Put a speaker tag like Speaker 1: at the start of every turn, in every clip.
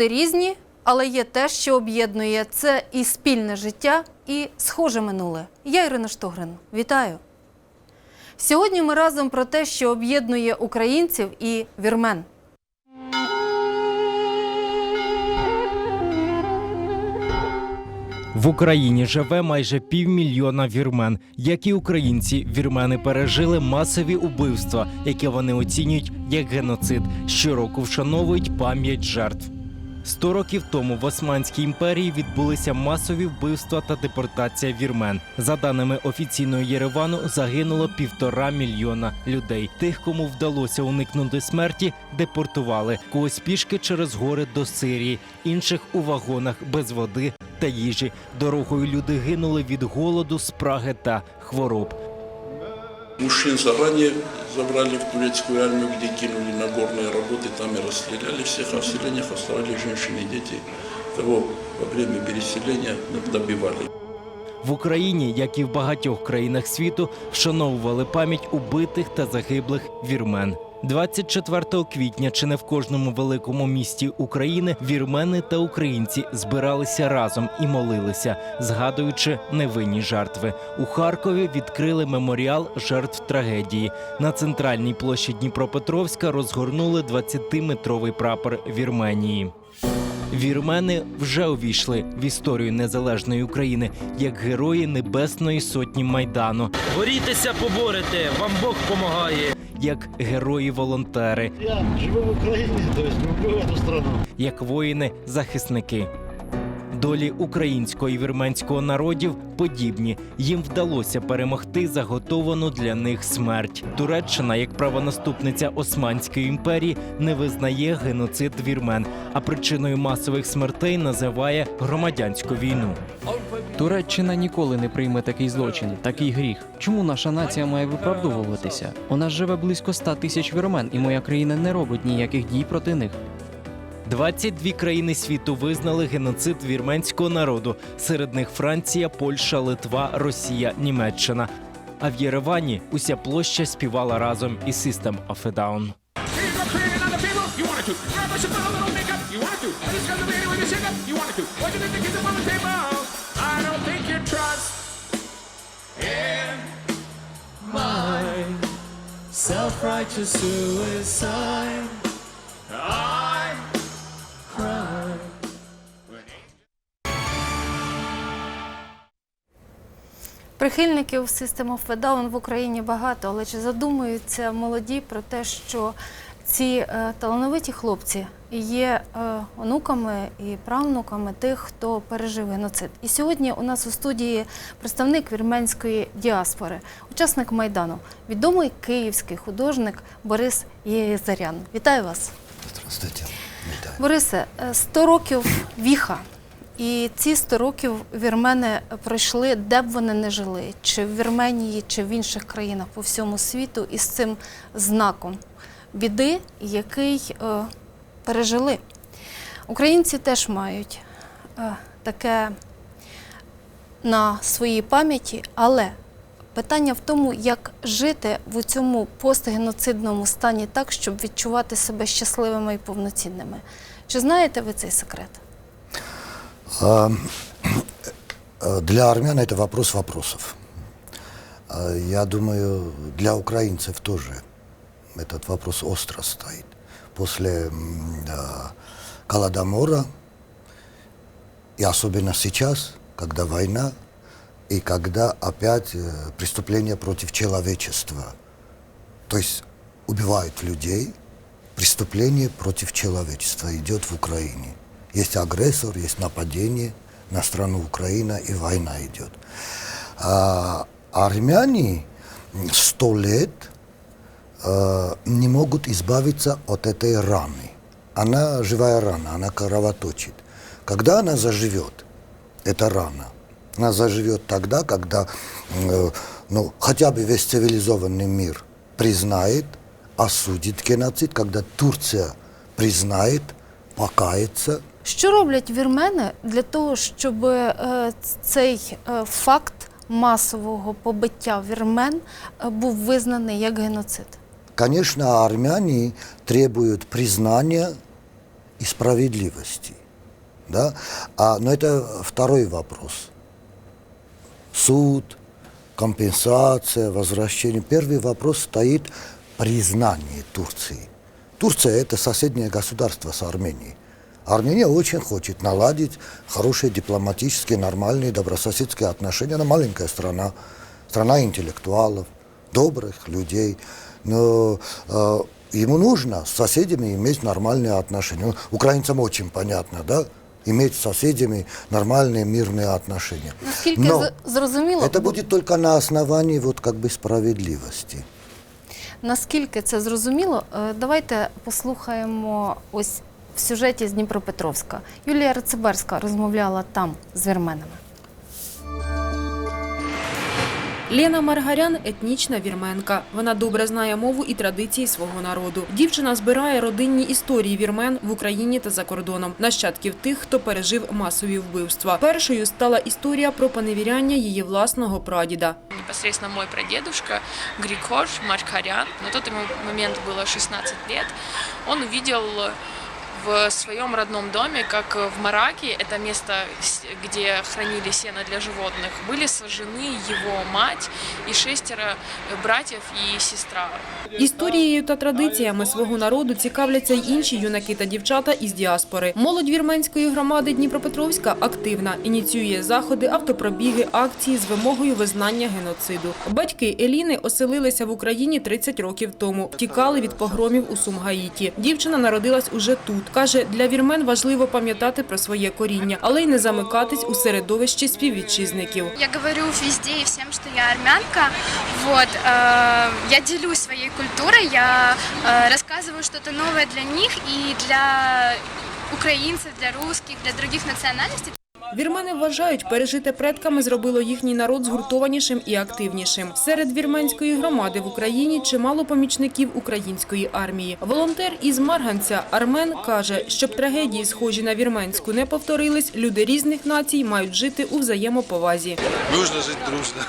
Speaker 1: Люди різні, але є те, що об'єднує це і спільне життя, і схоже минуле. Я Ірина Штогрин. Вітаю! Сьогодні ми разом про те, що об'єднує українців і вірмен.
Speaker 2: В Україні живе майже півмільйона вірмен. Як і українці, вірмени пережили масові убивства, які вони оцінюють як геноцид. Щороку вшановують пам'ять жертв. Сто років тому в Османській імперії відбулися масові вбивства та депортація вірмен. За даними офіційного Єревану, загинуло півтора мільйона людей. Тих, кому вдалося уникнути смерті, депортували когось пішки через гори до Сирії, інших у вагонах без води та їжі. Дорогою люди гинули від голоду, спраги та хвороб.
Speaker 3: Мужчин заранее забрали в турецкую армию, где кинули на горные работы, там и расстреляли всех, а в селениях оставались женщины и дети. Кого во время переселения добивали.
Speaker 2: В Україні, як і в багатьох країнах світу, вшановували пам'ять убитих та загиблих вірмен. 24 квітня чи не в кожному великому місті України вірмени та українці збиралися разом і молилися, згадуючи невинні жертви. У Харкові відкрили меморіал жертв трагедії. На центральній площі Дніпропетровська розгорнули 20-метровий прапор Вірменії. Вірмени вже увійшли в історію незалежної України як герої Небесної сотні Майдану,
Speaker 4: Борітеся, поборете, вам Бог помагає.
Speaker 2: як герої-волонтери,
Speaker 5: Я живу в Україні, то люблю страну.
Speaker 2: як воїни-захисники. Долі українського і вірменського народів подібні. Їм вдалося перемогти заготовану для них смерть. Туреччина, як правонаступниця Османської імперії, не визнає геноцид вірмен, а причиною масових смертей називає громадянську війну.
Speaker 6: Туреччина ніколи не прийме такий злочин, такий гріх. Чому наша нація має виправдовуватися? У нас живе близько 100 тисяч вірмен, і моя країна не робить ніяких дій проти них.
Speaker 2: 22 країни світу визнали геноцид вірменського народу. Серед них Франція, Польща, Литва, Росія, Німеччина. А в Єревані уся площа співала разом із System of a Down.
Speaker 7: You're creating
Speaker 1: Прихильників System of a Down в Україні багато, але чи задумуються молоді про те, що ці е, талановиті хлопці є е, онуками і правнуками тих, хто пережив геноцид? І сьогодні у нас у студії представник вірменської діаспори, учасник майдану, відомий київський художник Борис Єзарян. Вітаю вас!
Speaker 5: Здравствуйте. Витаю.
Speaker 1: Борисе, е, 100 років віха. І ці 100 років вірмени пройшли, де б вони не жили, чи в Вірменії, чи в інших країнах по всьому світу, із цим знаком біди, який е, пережили. Українці теж мають е, таке на своїй пам'яті, але питання в тому, як жити в цьому постгеноцидному стані так, щоб відчувати себе щасливими і повноцінними. Чи знаєте ви цей секрет?
Speaker 5: А, э, Для армян это вопрос вопросов. А, Я думаю, для украинцев тоже этот вопрос остро стоит. После м, а, Голодомора, и особенно сейчас, когда война, и когда опять э, преступления против человечества. То есть убивают людей, преступление против человечества идет в Украине. Есть агрессор, есть нападение на страну Украина, и война идет. А армяне сто лет э, не могут избавиться от этой раны. Она живая рана, она кровоточит. Когда она заживет, эта рана, она заживет тогда, когда э, ну, хотя бы весь цивилизованный мир признает, осудит геноцид, когда Турция признает, покается,
Speaker 1: Що роблять вірмени для того, щоб е, цей е, факт масового побиття вірмен е, був визнаний як геноцид?
Speaker 5: Конечно, армяне требуют признания и справедливости. Да? А, но это второй вопрос. Суд, компенсация, возвращение. Первый вопрос стоит признание Турции. Турция – это соседнее государство с Арменией. Армения очень хочет наладить хорошие дипломатические, нормальные, добрососедские отношения. Она маленькая страна, страна интеллектуалов, добрых людей. Но э, ему нужно с соседями иметь нормальные отношения. Ну, Украинцам очень понятно, да? Иметь с соседями нормальные мирные отношения.
Speaker 1: Наскільки
Speaker 5: Но
Speaker 1: з- зрозуміло,
Speaker 5: это будет только на основании вот как бы справедливости.
Speaker 1: наскільки це зрозуміло, е, давайте послухаємо ось в сюжеті з Дніпропетровська. Юлія Рациберська розмовляла там з вірменами.
Speaker 8: Лена Маргарян етнічна вірменка. Вона добре знає мову і традиції свого народу. Дівчина збирає родинні історії вірмен в Україні та за кордоном, нащадків тих, хто пережив масові вбивства. Першою стала історія про поневіряння її власного прадіда.
Speaker 9: непосредственно мой прадедушка Григор Маркарян. На тот ему момент было 16 лет. Он увидел в своем родном доме, как в Мараке, это место, с- где хранили сено для животных, были сожжены его мать и шестеро братьев и сестра.
Speaker 8: Історією та традиціями свого народу цікавляться й інші юнаки та дівчата із діаспори. Молодь вірменської громади Дніпропетровська активна, ініціює заходи, автопробіги, акції з вимогою визнання геноциду. Батьки Еліни оселилися в Україні 30 років тому. Тікали від погромів у Сумгаїті. Дівчина народилась уже тут. каже, для вірмен важливо пам'ятати про своє коріння, але й не замикатись у середовищі співвітчизників.
Speaker 10: Я говорю везде и всем, что я армянка. Вот, э, я делюсь своей культурой, я э, рассказываю что-то новое для них и для украинцев, для русских, для других национальностей.
Speaker 8: Вірмени вважають, пережите предками зробило їхній народ згуртованішим і активнішим. Серед вірменської громади в Україні чимало помічників української армії. Волонтер із Марганця Армен каже, щоб трагедії, схожі на вірменську, не повторились, люди різних націй мають жити у взаємоповазі.
Speaker 11: Нужно жить дружно.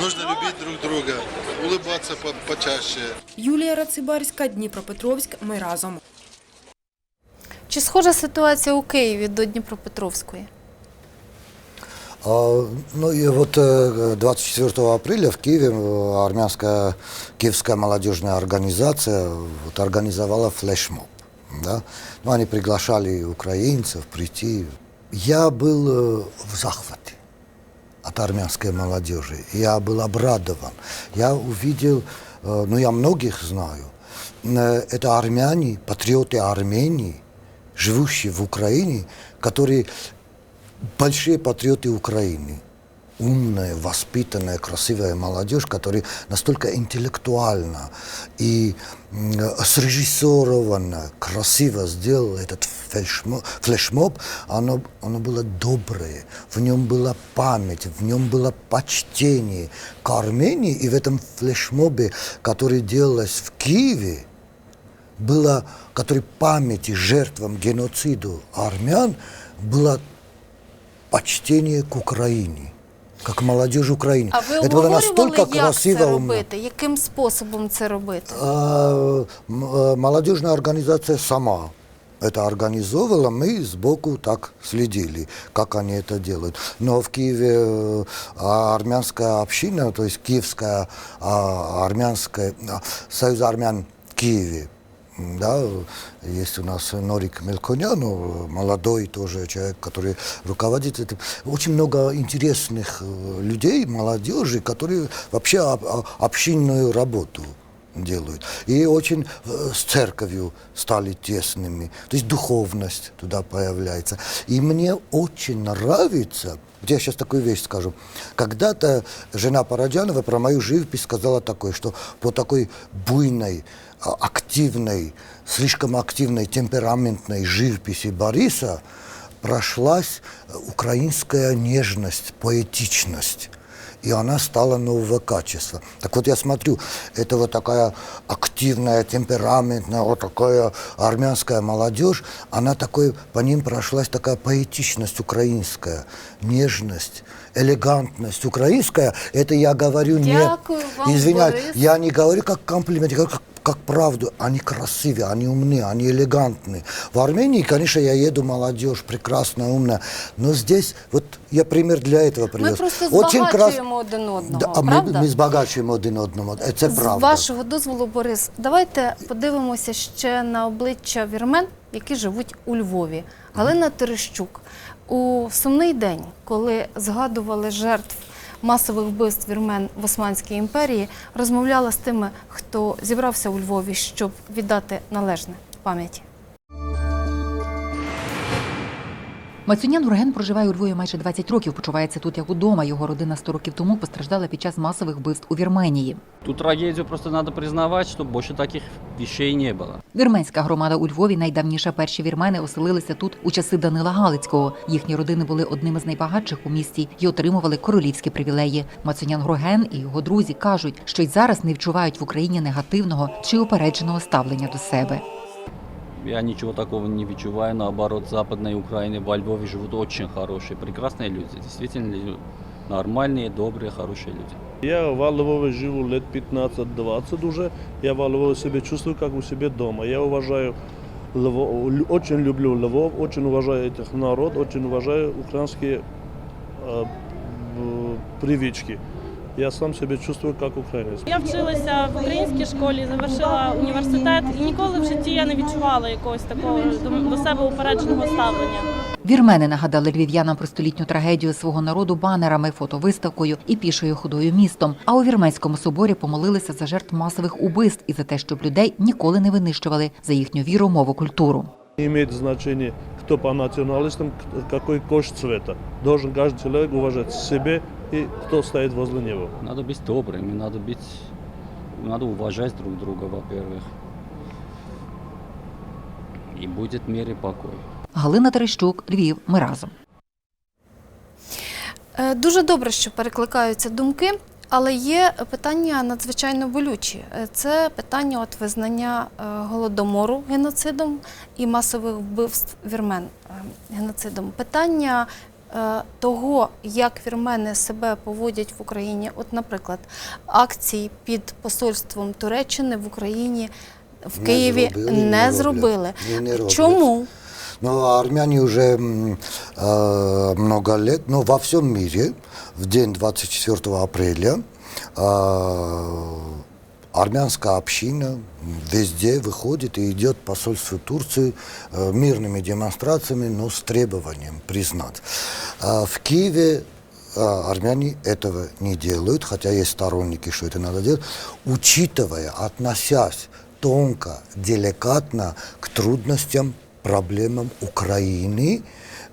Speaker 11: Нужно любить друг друга. Улыбаться почаще.
Speaker 8: Юлія Рацибарська, Дніпропетровськ. Ми разом.
Speaker 1: Чи схожа ситуація у Києві до Дніпропетровської?
Speaker 5: А, Ну и вот э, 24 апреля в Киеве э, армянская киевская молодежная организация вот, организовала флешмоб. Да? Ну, они приглашали украинцев прийти. Я был э, в захвате от армянской молодежи. Я был обрадован. Я увидел, э, ну я многих знаю, э, это армяне, патриоты Армении, живущие в Украине, которые большие патриоты Украины. Умная, воспитанная, красивая молодежь, которая настолько интеллектуально и срежиссированно, красиво сделала этот флешмо- флешмоб, оно, оно было доброе, в нем была память, в нем было почтение к Армении, и в этом флешмобе, который делалось в Киеве, было, который памяти жертвам геноциду армян, было почтение к Украине, как молодежи Украины.
Speaker 1: А ви
Speaker 5: Это было настолько
Speaker 1: обговорювали, як
Speaker 5: красиво,
Speaker 1: це
Speaker 5: умно.
Speaker 1: робити? Яким способом це робити?
Speaker 5: А, м, э, молодежная организация сама это организовывала, мы сбоку так следили, как они это делают. Но в Киеве э, а, армянская община, то есть киевская а, армянская, а, союз армян в Киеве, м, да, есть у нас Норик Мелконян, э, молодой тоже человек, который руководит этим. Очень много интересных э, людей, молодежи, которые вообще общинную работу делают. И очень э, с церковью стали тесными. То есть духовность туда появляется. И мне очень нравится, вот я сейчас такую вещь скажу. Когда-то жена Параджанова про мою живопись сказала такое, что по такой буйной, активной, слишком активной, темпераментной живописи Бориса прошлась э, украинская нежность, поэтичность и она стала нового качества. Так вот я смотрю, это вот такая активная, темпераментная, вот такая армянская молодежь, она такой, по ним прошлась такая поэтичность украинская, нежность, элегантность украинская. Это я говорю не...
Speaker 1: Дякую вам,
Speaker 5: Извиняюсь,
Speaker 1: Борис.
Speaker 5: я не говорю как комплимент, я говорю как как правду, они красивые, они умные, они элегантные. В Армении, конечно, я еду, молодежь прекрасная, умная, но здесь, вот я пример для этого привез.
Speaker 1: Ми просто
Speaker 5: Очень крас-
Speaker 1: збагачуємо один одного,
Speaker 5: Да, а ми,
Speaker 1: правда?
Speaker 5: ми збагачуємо один одного, це
Speaker 1: З
Speaker 5: правда.
Speaker 1: вашого дозволу, Борис, давайте подивимося ще на обличчя вірмен, які живуть у Львові. Галина Терещук у сумний день, коли згадували жертв масових вбивств вірмен в Османській імперії, розмовляла з тими, хто зібрався у Львові, щоб віддати належне пам'яті.
Speaker 12: Мацюнян Гурген проживає у Львові майже 20 років. Почувається тут як удома. Його родина 100 років тому постраждала під час масових вбивств у Вірменії.
Speaker 13: Ту трагедию просто надо признавать, что больше таких вещей не было.
Speaker 12: Вірменська громада у Львові найдавніша. Перші вірмени оселилися тут у часи Данила Галицького. Їхні родини були одними з найбагатших у місті і отримували королівські привілеї. Мацюнян Гроген і його друзі кажуть, що й зараз не відчувають в Україні негативного чи упередженого ставлення до себе.
Speaker 13: Я ничего такого не відчуваю. Наоборот, в Западной Украине, во Львове живут очень хорошие, прекрасные люди. Действительно, лю- нормальные, добрые, хорошие люди.
Speaker 14: Я во Львове живу лет 15-20 уже. Я во Львове себя чувствую как у себя дома. Я уважаю Львов, лю- очень люблю Львов, очень уважаю этих народ, очень уважаю украинские э, в- привычки. Я сам себя чувствую как украинец.
Speaker 15: Я вчилася в українській школі, завершила університет і ніколи в житті я не відчувала якогось такого до, до себе упередженого ставлення.
Speaker 12: Вірмени нагадали львів'янам про столітню трагедію свого народу банерами, фотовиставкою і пішою ходою містом. А у вірменському соборі помолилися за жертв масових убивств і за те, щоб людей ніколи не винищували за їхню віру, мову, культуру.
Speaker 14: Не имеет значения, кто по националистам, к- какой кожь цвета. Должен каждый человек уважать себя и кто стоит возле него.
Speaker 13: Надо быть добрыми, надо быть... Надо уважать друг друга, во-первых. И будет мир и покой.
Speaker 12: Галина Терещук, Львів. Ми разом.
Speaker 1: Е, Дуже добре, що перекликаються думки, але є питання надзвичайно болючі. Е, Це питання от визнання е, голодомору геноцидом і масових вбивств вірмен е, геноцидом. Питання того, як вірмени себе поводять в Україні. От, наприклад, акції під посольством Туреччини в Україні в
Speaker 5: Не
Speaker 1: Києві
Speaker 5: зробили,
Speaker 1: не,
Speaker 5: не
Speaker 1: зробили.
Speaker 5: І не роблять.
Speaker 1: Чому?
Speaker 5: Но армяне уже э, много лет, но во всем мире в день 24 апреля э, армянская община везде выходит и идет посольству Турции э, мирными демонстрациями, но с требованием признать. А в Киеве а, армяне этого не делают, хотя есть сторонники, что это надо делать, учитывая, относясь тонко, деликатно к трудностям, проблемам Украины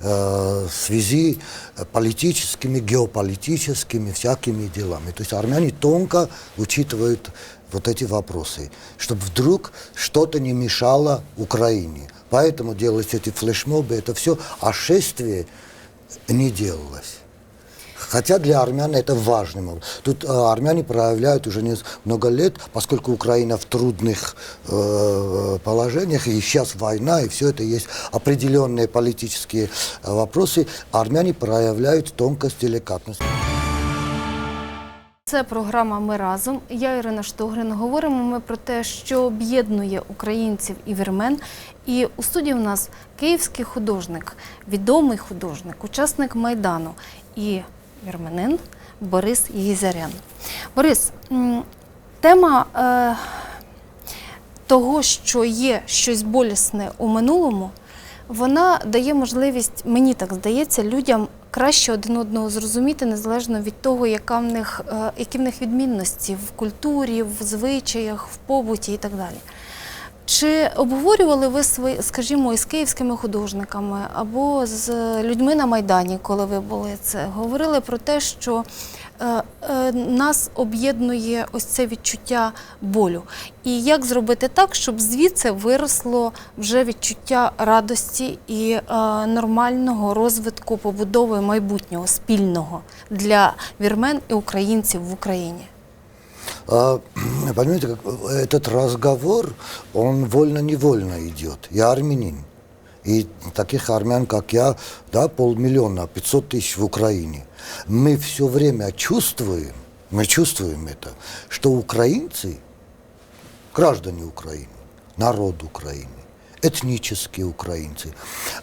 Speaker 5: э, в связи э, политическими, геополитическими всякими делами. То есть армяне тонко учитывают вот эти вопросы, чтобы вдруг что-то не мешало Украине. Поэтому делаются эти флешмобы, это все, а шествие не делалось. Хотя для армян это важный момент. Тут э, армяне проявляют уже не- много лет, поскольку Украина в трудных э, положениях, и сейчас война, и все это есть определенные политические э, вопросы, армяне проявляют тонкость, деликатность.
Speaker 1: Це програма Ми разом. Я Ірина Штогрин. Говоримо ми про те, що об'єднує українців і вірмен. І у студії у нас київський художник, відомий художник, учасник майдану і вірменин Борис Єгізарян. Борис, тема е, того, що є щось болісне у минулому, вона дає можливість, мені так здається, людям краще один одного зрозуміти, незалежно від того, яка в них, е, які в них відмінності в культурі, в звичаях, в побуті і так далі. Чи обговорювали ви свої, скажімо, із київськими художниками або з людьми на Майдані, коли ви були це? Говорили про те, що е, е, нас об'єднує ось це відчуття болю. І як зробити так, щоб звідси виросло вже відчуття радості і е, нормального розвитку побудови майбутнього спільного для вірмен і українців в Україні?
Speaker 5: А, Понимаете, как, этот разговор, он вольно-невольно идет. Я армянин. И таких армян, как я, да, полмиллиона, 500 тысяч в Украине. Мы все время чувствуем, мы чувствуем это, что украинцы граждане Украины, народ Украины, этнические украинцы,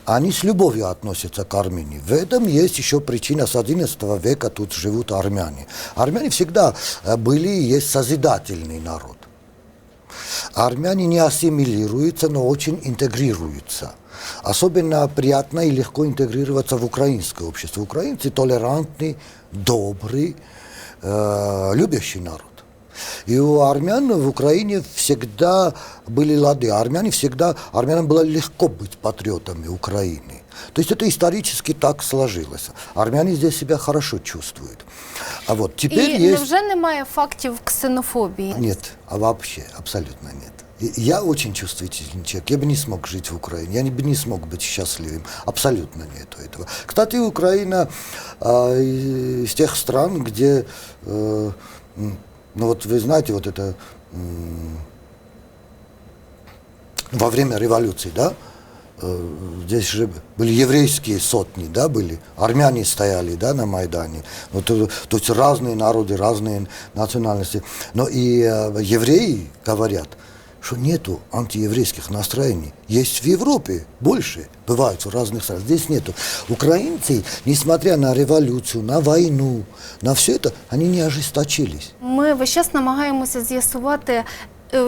Speaker 5: они с любовью относятся к Армении. В этом есть еще причина, с XI века тут живут армяне. Армяне всегда э, были и есть созидательный народ. Армяне не ассимилируются, но очень интегрируются. Особенно приятно и легко интегрироваться в украинское общество. Украинцы толерантный, добрый, э, любящий народ. И у армян в Украине всегда были лады. Армяне всегда, армянам было легко быть патриотами Украины. То есть это исторически так сложилось. Армяне здесь себя хорошо чувствуют. А вот теперь
Speaker 1: І
Speaker 5: есть...
Speaker 1: невже немає фактів ксенофобії?
Speaker 5: Нет, а вообще абсолютно нет. И Я очень чувствительный человек, я бы не смог жить в Украине, я не- бы не смог быть счастливым, абсолютно нету этого. Кстати, Украина а, из тех стран, где, э, м, ну вот вы знаете, вот это во время революции, да, э, здесь же были еврейские сотни, да, были, армяне стояли, да, на Майдане, вот, э, то есть разные народы, разные национальности, но и э, евреи говорят, что нету антиеврейских настроений. Есть в Европе больше, бывают в разных странах, здесь нету. Украинцы, несмотря на революцию, на войну, на все это, они не ожесточились.
Speaker 1: Ми весь час намагаємося з'ясувати, е,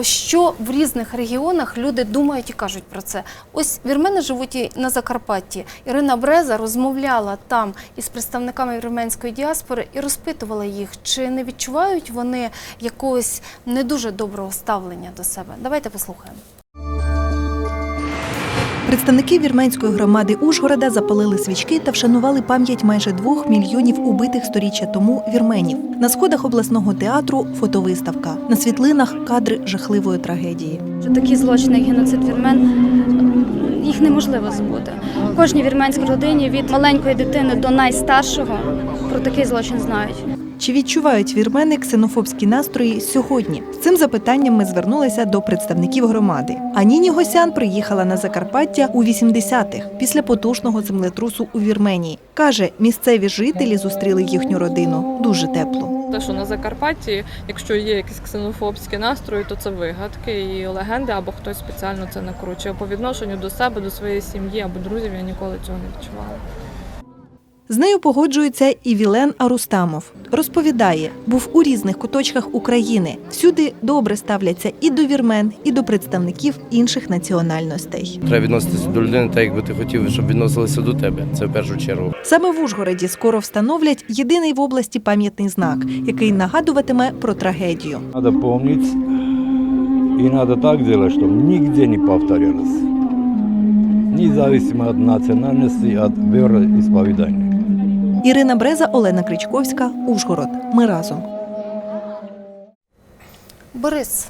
Speaker 1: що в різних регіонах люди думають і кажуть про це. Ось вірмени живуть на Закарпатті. Ірина Бреза розмовляла там із представниками вірменської діаспори і розпитувала їх, чи не відчувають вони якогось не дуже доброго ставлення до себе. Давайте послухаємо.
Speaker 16: Представники вірменської громади Ужгорода запалили свічки та вшанували пам'ять майже двох мільйонів убитих сторіччя тому вірменів. На сходах обласного театру фотовиставка. На світлинах кадри жахливої трагедії.
Speaker 17: Такі злочини, як геноцид вірмен, їх неможливо забути. Кожній вірменській родині від маленької дитини до найстаршого про такий злочин знають.
Speaker 16: Чи відчувають вірмени ксенофобські настрої сьогодні? З цим запитанням ми звернулися до представників громади. А Ніні Госян приїхала на Закарпаття у 80-х після потужного землетрусу у Вірменії. Каже, місцеві жителі зустріли їхню родину дуже тепло.
Speaker 18: Те, що на Закарпатті, якщо є якісь ксенофобські настрої, то це вигадки і легенди, або хтось спеціально це накручує. По відношенню до себе, до своєї сім'ї або друзів я ніколи цього не відчувала.
Speaker 16: З нею погоджується і Вілен Арустамов. Розповідає, був у різних куточках України. Всюди добре ставляться і до вірмен, і до представників інших національностей.
Speaker 19: Треба відноситися до людини так, якби ти хотів, щоб відносилися до тебе. Це в першу чергу.
Speaker 16: Саме в Ужгороді скоро встановлять єдиний в області пам'ятний знак, який нагадуватиме про трагедію.
Speaker 20: Надо помнить и надо так делать, чтобы нигде не повторялось. Независимо от национальности, от вероисповедания.
Speaker 16: Ірина Бреза, Олена Кричковська, Ужгород. Ми разом.
Speaker 1: Борис,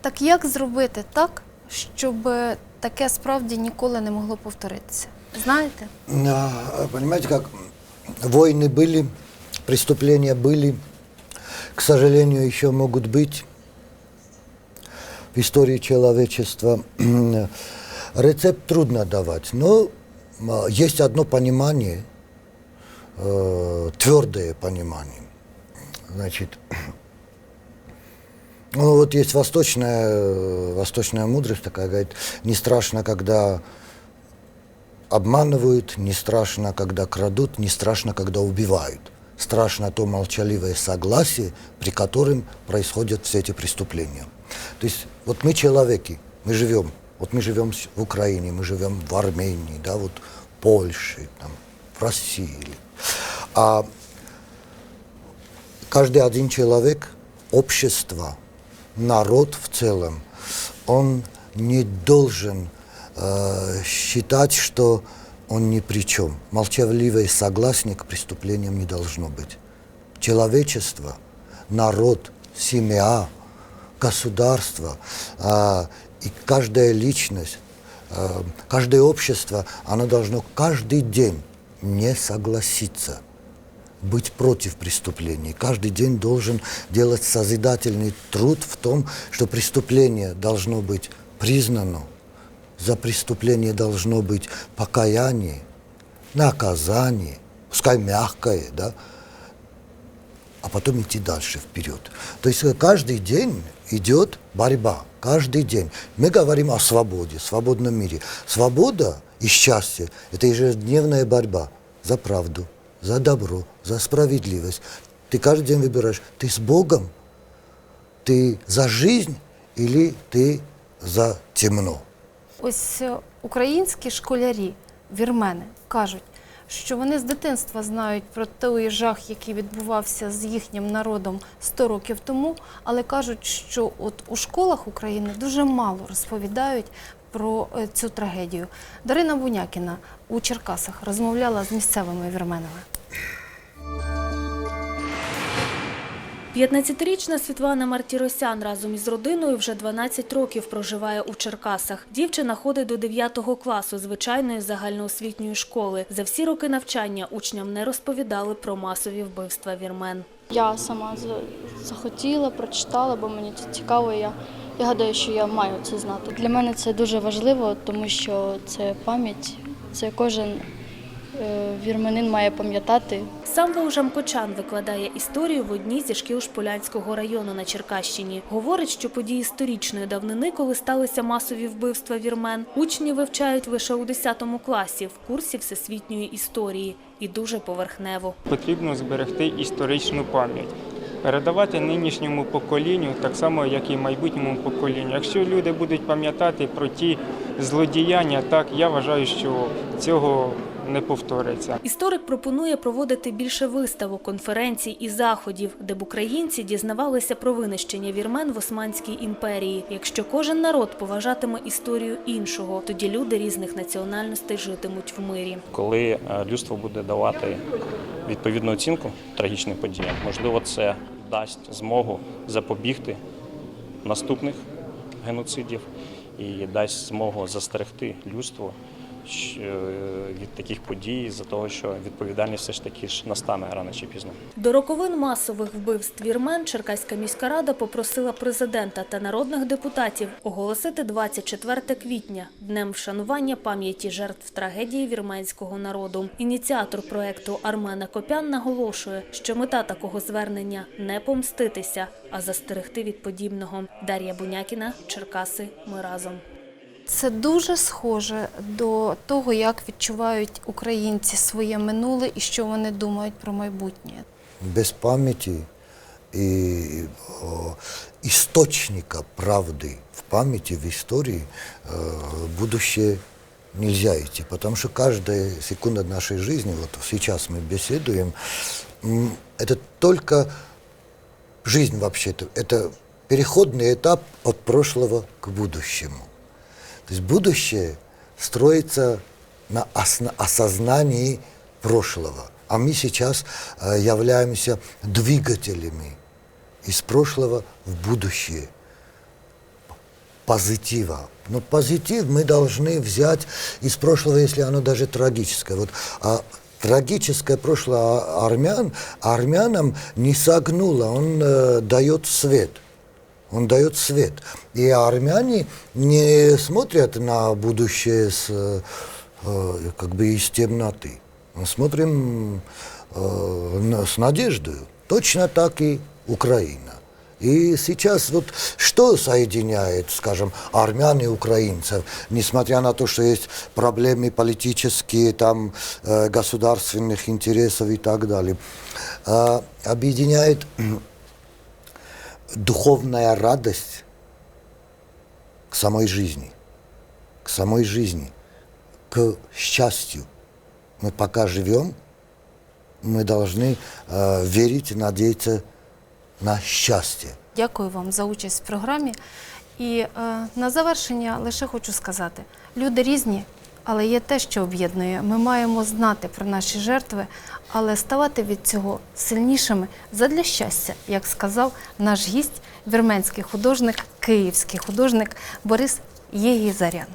Speaker 1: так як зробити так, щоб таке справді ніколи не могло повторитися? Знаєте?
Speaker 5: А, Понимаете, как войны были, преступления были, к сожалению, еще могут быть в истории человечества. Рецепт трудно давать, но а, есть одно понимание, э, твердое понимание. Значит, ну, вот есть восточная, э, восточная мудрость такая, говорит, не страшно, когда обманывают, не страшно, когда крадут, не страшно, когда убивают. Страшно то молчаливое согласие, при котором происходят все эти преступления. То есть вот мы человеки, мы живем, вот мы живем в Украине, мы живем в Армении, да, вот в Польше, там, в России. А каждый один человек, общество, народ в целом, он не должен э, считать, что он ни при чем. Молчаливый согласник преступлениям не должно быть. Человечество, народ, семья, государство а, и каждая личность, а, каждое общество, оно должно каждый день не согласиться быть против преступлений. Каждый день должен делать созидательный труд в том, что преступление должно быть признано, за преступление должно быть покаяние, наказание, пускай мягкое, да, а потом идти дальше, вперед. То есть каждый день идет борьба, каждый день. Мы говорим о свободе, свободном мире. Свобода и счастье – это ежедневная борьба за правду, за добро, за справедливость. Ты каждый день выбираешь, ты с Богом, ты за жизнь или ты за темно.
Speaker 1: Ось е, українські школярі, вірмени, кажуть, що вони з дитинства знають про той жах, який відбувався з їхнім народом 100 років тому, але кажуть, що от у школах України дуже мало розповідають про е, цю трагедію. Дарина Бунякіна у Черкасах розмовляла з місцевими вірменами.
Speaker 21: 15-річна Світлана Мартіросян разом із родиною вже 12 років проживає у Черкасах. Дівчина ходить до 9 класу звичайної загальноосвітньої школи. За всі роки навчання учням не розповідали про масові вбивства вірмен.
Speaker 22: Я сама захотіла, прочитала, бо мені це цікаво. Я, я гадаю, що я маю це знати. Для мене це дуже важливо, тому що це пам'ять, це кожен вірменин має пам'ятати.
Speaker 21: Сам Вовжам Кочан викладає історію в одній зі шкіл Шполянського району на Черкащині. Говорить, що події сторічної давнини, коли сталися масові вбивства вірмен, учні вивчають лише у 10 класі в курсі всесвітньої історії і дуже поверхнево.
Speaker 23: Потрібно зберегти історичну пам'ять, передавати нинішньому поколінню, так само як і майбутньому поколінню. Якщо люди будуть пам'ятати про ті злодіяння, так я вважаю, що цього не повториться.
Speaker 21: Історик пропонує проводити більше виставок, конференцій і заходів, де б українці дізнавалися про винищення вірмен в Османській імперії. Якщо кожен народ поважатиме історію іншого, тоді люди різних національностей житимуть в мирі.
Speaker 24: коли е, людство буде давати відповідну оцінку трагічним подіям, можливо, це дасть змогу запобігти наступних геноцидів і дасть змогу застерегти людство від таких подій, за того, що відповідальність все ж таки ж настане рано чи пізно.
Speaker 21: До роковин масових вбивств вірмен Черкаська міська рада попросила президента та народних депутатів оголосити 24 квітня днем вшанування пам'яті жертв трагедії вірменського народу. Ініціатор проекту Армена Копян наголошує, що мета такого звернення не помститися, а застерегти від подібного. Дар'я Бунякіна, Черкаси. Ми разом.
Speaker 1: Це дуже схоже до того, як відчувають українці своє минуле і що вони думають про майбутнє.
Speaker 5: Без памяти и о, источника правды в памяти, в истории э, будущее нельзя идти, потому что каждая секунда нашей жизни, вот сейчас мы беседуем, м, это только жизнь вообще-то, это переходный этап от прошлого к будущему. То есть будущее строится на осознании прошлого. А мы сейчас э, являемся двигателями из прошлого в будущее. Позитива. Но позитив мы должны взять из прошлого, если оно даже трагическое. Вот, а трагическое прошлое а- армян армянам не согнуло, он э, дает свет. Он дает свет. И армяне не смотрят на будущее с, э, э, как бы из темноты. Мы смотрим э, с надеждой. Точно так и Украина. И сейчас вот что соединяет, скажем, армян и украинцев, несмотря на то, что есть проблемы политические, там, государственных интересов и так далее, объединяет духовная радость к самой жизни, к самой жизни, к счастью. Мы пока живем, мы должны э, верить и надеяться на счастье.
Speaker 1: Дякую вам за участь в програмі. І е, на завершення лише хочу сказати: люди різні, але є те, що об'єднує. Ми маємо знати про наші жертви, але ставати від цього сильнішими задля щастя, як сказав наш гість, вірменський художник, київський художник Борис Єгізарян.